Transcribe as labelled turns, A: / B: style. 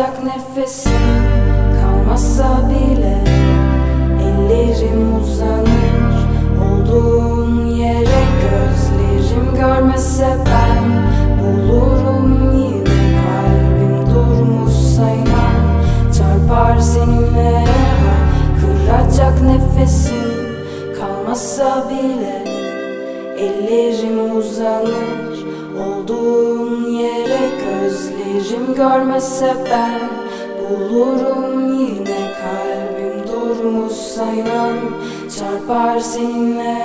A: nefesim kalmazsa bile Ellerim uzanır olduğun yere Gözlerim görmese ben bulurum yine. Kalbim durmuşsa inan çarpar seninle. Kıracak nefesim kalmazsa bile Ellerim uzanır olduğun yere görmese ben bulurum yine Kalbim. Durmuşsa inan çarpar seninle